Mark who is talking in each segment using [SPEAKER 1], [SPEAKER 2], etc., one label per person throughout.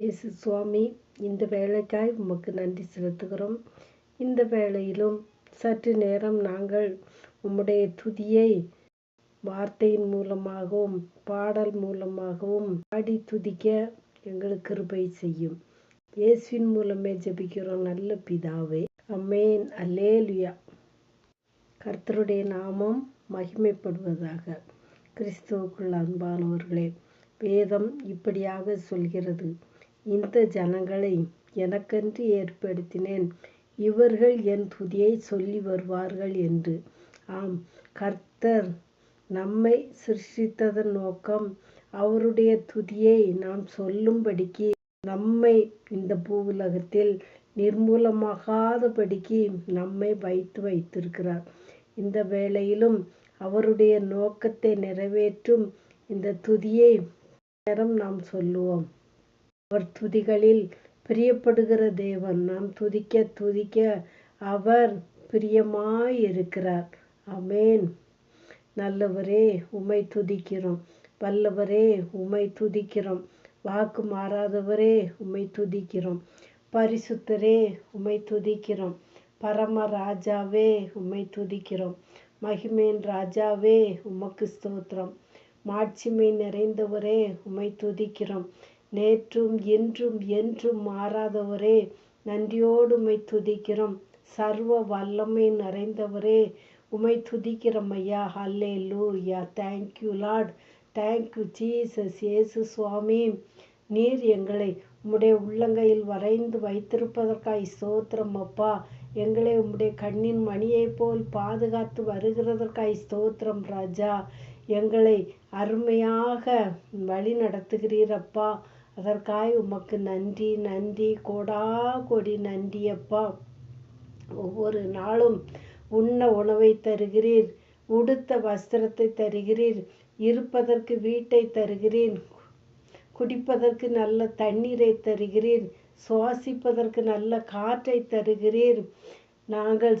[SPEAKER 1] இயேசு சுவாமி இந்த வேலைக்காய் உமக்கு நன்றி செலுத்துகிறோம். இந்த வேளையிலும் சற்று நேரம் நாங்கள் உம்முடைய துதியை வார்த்தையின் மூலமாகவும் பாடல் மூலமாகவும் பாடி துதிக்க எங்களுக்கு கிருபை செய்யும். இயேசுவின் மூலமே ஜபிக்கிறோம் நல்ல பிதாவே. அம்மேன் அல்லேலுயா. கர்த்தருடைய நாமம் மகிமைப்படுவதாக. கிறிஸ்துவுக்குள் அன்பானவர்களே வேதம் இப்படியாக சொல்கிறது. இந்த ஜனங்களை எனக்கென்று ஏற்படுத்தினேன். இவர்கள் என் துதியை சொல்லி வருவார்கள் என்று. ஆம் கர்த்தர் நம்மை சிருஷ்டித்ததன் நோக்கம் அவருடைய துதியை நாம் சொல்லும்படிக்கு நம்மை இந்த பூவுலகத்தில் நிர்மூலமாகாதபடிக்கு நம்மை வைத்து வைத்திருக்கிறார். இந்த வேளையிலும் அவருடைய நோக்கத்தை நிறைவேற்றும் இந்த துதியை நேரம் நாம் சொல்லுவோம். அவர் துதிகளில் பிரியப்படுகிற தேவன். நாம் துதிக்க துதிக்க அவர் பிரியமாயிருக்கிறார். அமேன் நல்லவரே உமை துதிக்கிறோம். வல்லவரே உமை துதிக்கிறோம். வாக்கு மாறாதவரே உமை துதிக்கிறோம். பரிசுத்தரே உமை துதிக்கிறோம். பரம ராஜாவே உமை துதிக்கிறோம். மகிமேன் ராஜாவே உமக்கு ஸ்தோத்திரம். மாட்சிமை நிறைந்தவரே உமை துதிக்கிறோம். நேற்றும் இன்றும் என்றும் மாறாதவரே நன்றியோடு உம்மை துதிக்கிறோம். சர்வ வல்லமை நிறைந்தவரே உமை துதிக்கிறோம் ஐயா. Hallelujah thank you lord thank you Jesus Yesu சுவாமி நீர் எங்களை உம்முடைய உள்ளங்கையில் வரைந்து வைத்திருப்பதற்காய் ஸ்தோத்திரம் அப்பா. எங்களை உம்முடைய கண்ணின் மணியைப் போல் பாதுகாத்து வருகிறதற்காய் ஸ்தோத்திரம் ராஜா. எங்களை அருமையாக வழி நடத்துகிறீரப்பா அதற்காய் உமக்கு நன்றி நன்றி கோடா கொடி நன்றியப்பா. ஒவ்வொரு நாளும் உண்ண உணவை தருகிறீர் உடுத்த வஸ்திரத்தை தருகிறீர் இருப்பதற்கு வீட்டை தருகிறீர் குடிப்பதற்கு நல்ல தண்ணீரை தருகிறீர் சுவாசிப்பதற்கு நல்ல காற்றை தருகிறீர். நாங்கள்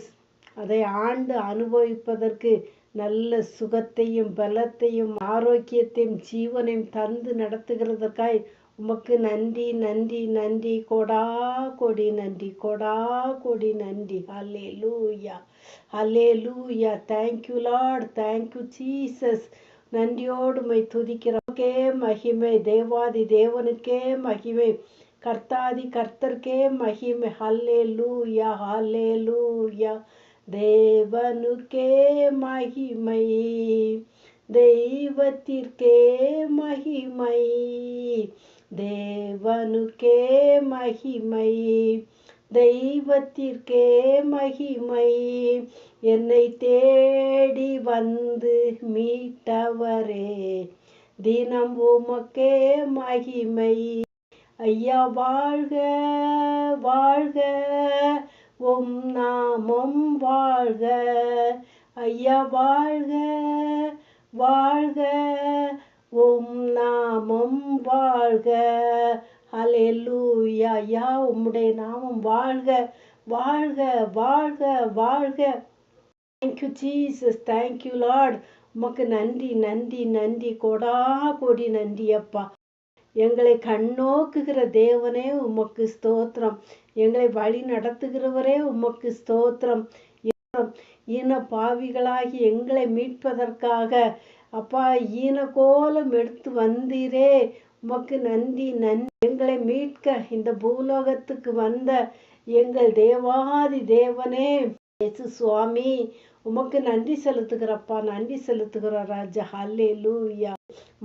[SPEAKER 1] அதை ஆண்டு அனுபவிப்பதற்கு நல்ல சுகத்தையும் பலத்தையும் ஆரோக்கியத்தையும் ஜீவனையும் தந்து நடத்துகிறதற்காய் உமக்கு நன்றி நன்றி நன்றி கொடா கொடி நன்றி கொடா கொடி நன்றி. Hallelujah hallelujah thank you lord thank you Jesus நன்றியோடு மை துதிக்கிறோக்கே மகிமை. தேவாதி தேவனுக்கே மகிமை. கர்த்தாதி கர்த்தர்க்கே மகிமை. ஹல்லே லூயா ஹல்லே லூயா தேவனுக்கே மகிமை. தெய்வத்திற்கே மகிமை. தேவனுக்கே மகிமை தெய்வத்திற்கே மகிமை. என்னை தேடி வந்து மீட்டவரே தினம் உமக்கே மகிமை. ஐயா வாழ்க வாழ்க உம் நாமம் வாழ்க. ஐயா வாழ்க வாழ்க. உம் நாமம் வாழ்க. அலெல்லூயா யா உம்முடைய நாமம் வாழ்க. வாழ்க வாழ்க வாழ்க. தேங்க்யூ ஜீசஸ் தேங்க்யூ லார்ட் உமக்கு நன்றி நன்றி நன்றி. கொடா கொடி நன்றி அப்பா. எங்களை கண்ணோக்குகிற தேவனே உமக்கு ஸ்தோத்திரம். எங்களை வழி நடத்துகிறவரே உமக்கு ஸ்தோத்திரம். இன பாவிகளாகி எங்களை மீட்பதற்காக அப்பா ஈன கோலம் எடுத்து வந்தீரே. உமக்கு நன்றி நன்றி எங்களை மீட்க. இந்த பூலோகத்துக்கு வந்த எங்கள் தேவாதி தேவனே. இயேசு சுவாமி உமக்கு நன்றி செலுத்துகிறப்பா நன்றி செலுத்துகிற ராஜா. ஹல்லே லூயா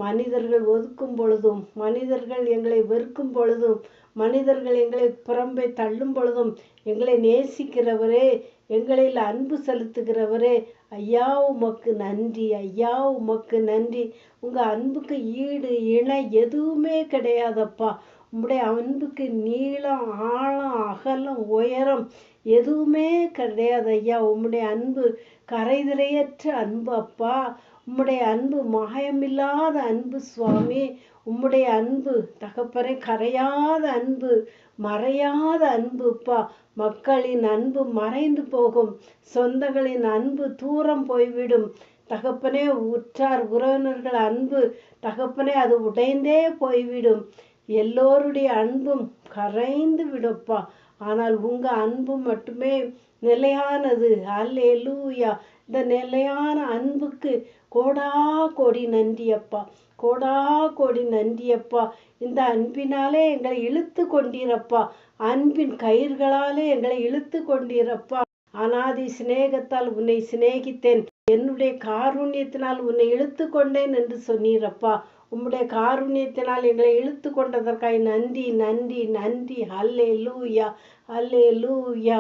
[SPEAKER 1] மனிதர்கள் ஒதுக்கும் பொழுதும் மனிதர்கள் எங்களை வெறுக்கும் பொழுதும் மனிதர்கள் எங்களை புறம்பை தள்ளும் பொழுதும் எங்களை நேசிக்கிறவரே எங்களில் அன்பு செலுத்துகிறவரே ஐயா உமக்கு நன்றி. ஐயா உமக்கு நன்றி. உங்கள் அன்புக்கு ஈடு இணை எதுவுமே கிடையாதப்பா. உங்களுடைய அன்புக்கு நீளம் ஆழம் அகலம் உயரம் எதுவுமே கிடையாது ஐயா. உம்முடைய அன்பு கரைதிரையற்ற அன்பு அப்பா. உம்முடைய அன்பு மாயமில்லாத அன்பு சுவாமி. உம்முடைய அன்பு தகப்பறை கரையாத அன்பு. மறையாத அன்புப்பா மக்களின் அன்பு மறைந்து போகும். சொந்தங்களின் அன்பு தூரம் போய்விடும். தகப்பனே உற்றார் உறவினர்கள் அன்பு. தகப்பனே அது உடைந்தே போய்விடும். எல்லோருடைய அன்பும் கரைந்து விடுப்பா. ஆனால் உங்க அன்பு மட்டுமே நிலையானது. அல்லேலூயா. இந்த நிலையான அன்புக்கு கோடா கோடி நன்றி அப்பா கோடா கோடி நன்றி அப்பா இந்த அன்பினாலே எங்களை இழுத்து கொண்டீரப்பா. அன்பின் கயிர்களாலே எங்களை இழுத்து கொண்டீரப்பா. அனாதி சிநேகத்தால் உன்னை சிநேகித்தேன். என்னுடைய காருண்யத்தினால் உன்னை இழுத்து கொண்டேன் என்று சொன்னீரப்பா. உம்முடைய காருண்யத்தினால் எங்களை இழுத்து கொண்டதற்காய் நன்றி நன்றி நன்றி. அல்லே லூயா அல்லே லூயா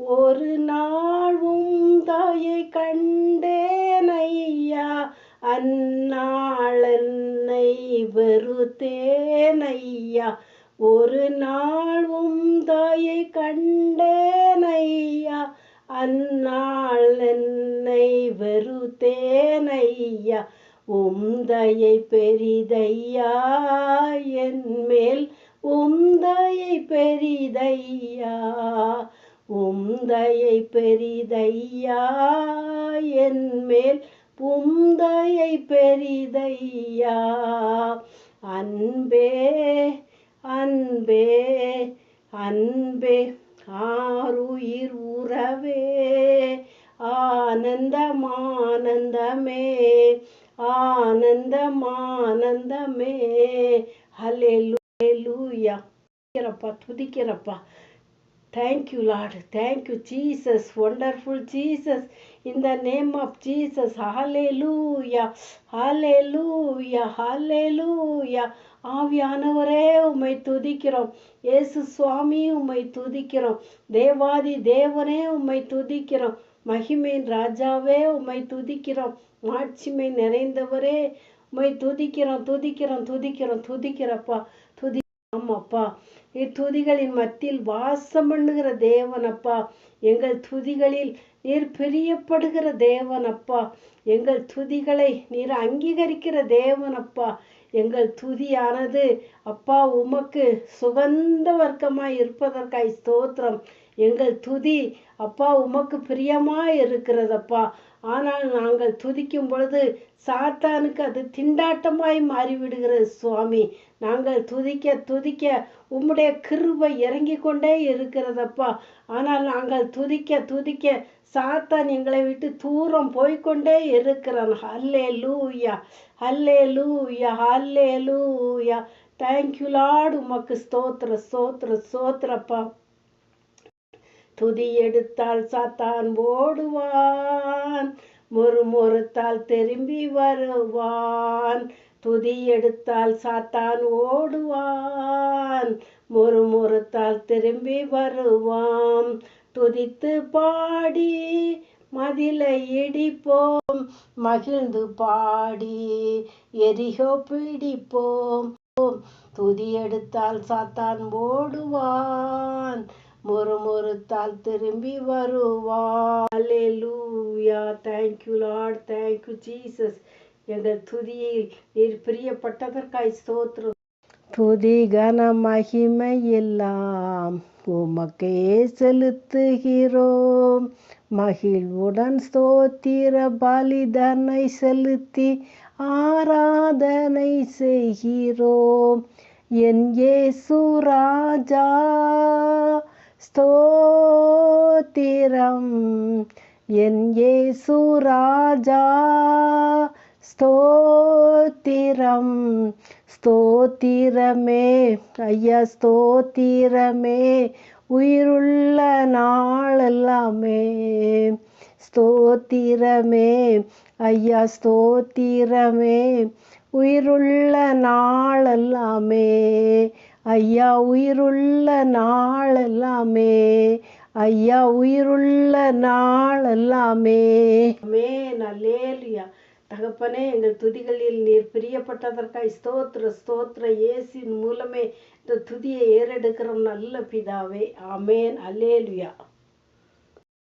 [SPEAKER 1] ஒரு நாள் உம் தாயை கண்டேனையா? அந்நாளன்னை அந்நாள் ஒரு நாள் உம் தாயை கண்டேனையா? அந்நாள் என்னை வெறுத்தேன் ஐயா பெரிதையா? என் மேல் உம்தயை பெரிதையா? உந்தையை பெரிதையா என் மேல் உம்தயை பெரிதையா. அன்பே அன்பே அன்பே ஆறுயிர் உறவே ஆனந்தமானந்தமே ஆனந்தமானந்தமே. ஹலே ஆனந்தமே துதிக்கிறப்பா துதிக்கிறப்பா. துதிக்கிறப்பா thank you lord thank you Jesus wonderful Jesus in the name of Jesus hallelujah hallelujah hallelujah ஆவியானவரே உம்மை துதிக்கிறோம். இயேசு சுவாமி உம்மை துதிக்கிறோம். தேவாதி தேவனே உம்மை துதிக்கிறோம். மகிமையின் ராஜாவே உம்மை துதிக்கிறோம். மாட்சிமை நிறைந்தவரே உம்மை துதிக்கிறோம் துதிக்கிறோம் துதிக்கிறோம் துதிக்கிறப்பா. துதி ஆமாப்பா. இத்துதிகளின் மத்தியில் வாசம் பண்ணுகிற தேவனப்பா. எங்கள் துதிகளில் நீர் பிரியப்படுகிற தேவனப்பா. எங்கள் துதிகளை நீர் அங்கீகரிக்கிற தேவனப்பா. எங்கள் துதியானது அப்பா உமக்கு சுகந்த வர்க்கமாய் இருப்பதற்காய் ஸ்தோத்திரம். எங்கள் துதி அப்பா உமக்கு பிரியமாய் இருக்கிறதப்பா. ஆனால் நாங்கள் துதிக்கும் பொழுது சாத்தானுக்கு அது திண்டாட்டமாய் மாறிவிடுகிறது சுவாமி. நாங்கள் துதிக்க துதிக்க உம்முடைய கிருபை இறங்கி கொண்டே இருக்கிறதப்பா. ஆனால் நாங்கள் துதிக்க துதிக்க சாத்தான் எங்களை விட்டு தூரம் போய்க்கொண்டே இருக்கிறான். ஹல்லே லூயா ஹல்லே லூயா ஹல்லே லூயா தேங்க்யூ லாடு உமக்கு ஸ்தோத்திர ஸ்தோத்திர ஸ்தோத்திரப்பா. துதி எடுத்தால் சாத்தான் ஓடுவான். முறுமுறுத்தால் திரும்பி வருவான். துதி எடுத்தால் சாத்தான் ஓடுவான். முறுமுறுத்தால் திரும்பி வருவான் துதித்து பாடி மதிலை இடிப்போம். மகிழ்ந்து பாடி எரிகோ பிடிப்போம். துதி எடுத்தால் சாத்தான் ஓடுவான். முறுமுறுத்தால் திரும்பி வருவான் hallelujah thank you lord thank you Jesus எங்கள் துதியில் நீர் பிரியப்பட்டதற்காய் ஸ்தோத்திரம். துதி கன மகிமை எல்லாம் உமக்கே செலுத்துகிறோம். மகிழ்வுடன் ஸ்தோத்திர பலிதனை செலுத்தி ஆராதனை செய்கிறோம். என் இயேசு ராஜா. ஸ்தோத்திரம். என் ஏசு ராஜா ஸ்தோத்திரம். ஸ்தோத்திரமே ஐயா ஸ்தோத்திரமே. உயிருள்ள நாளெல்லாமே. ஸ்தோத்திரமே ஐயா ஸ்தோத்திரமே. உயிருள்ள நாளெல்லாமே. ஐயா உயிருள்ள நாளெல்லாமே. ஐயா உயிருள்ள நாளெல்லாமே. மே நல்லேலியா தகப்பனே எங்கள் துதிகளில் நீர் பிரியப்பட்டதற்காய் ஸ்தோத்ர ஸ்தோத்ர இயேசின் மூலமே இந்த துதியை ஏறெடுக்கிறோம் நல்ல பிதாவே. அமேன் அலேலியா